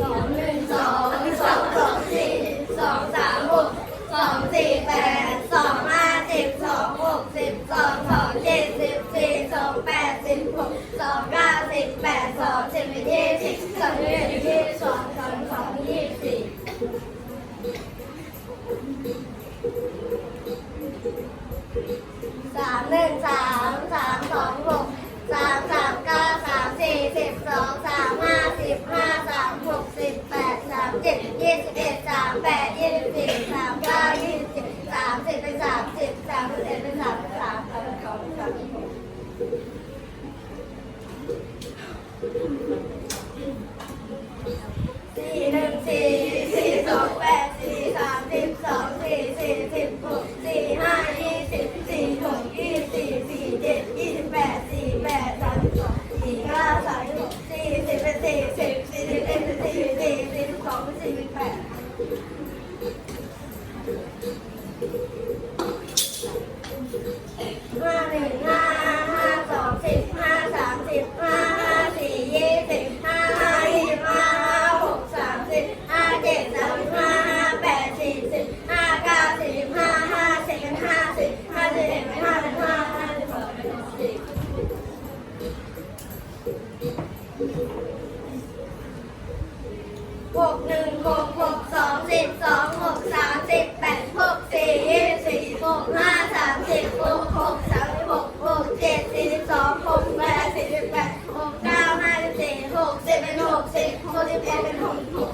สองหนึ่งสองสองสองสี่สองสามหกสองสี่แปดสองห้าสิบสองหกสิบสองเจ็ดสิบสี่สองแปดสิบหกสองเก้าสิบแปดสองสิบยี่สิบสอง สิบเอ็ดสามแปดยี่สิบสามเก้ายี่สิบสามสิบเป็นสามสิบสามสิบเอ็ดเป็นสามสิบสามสามสิบสองาม หกหนึ่งหกหกสองสิบสองหกสามสิบแปดหกสี่ยี่สี่หกห้าสามสิบหกหกสามหกหกเจ็ดสี่สิบสองหกแปดสี่สิบแปดหกเก้าห้าสิบสี่หกสิบเป็นหกสิบหกสิบเอ็ดเป็นหกหก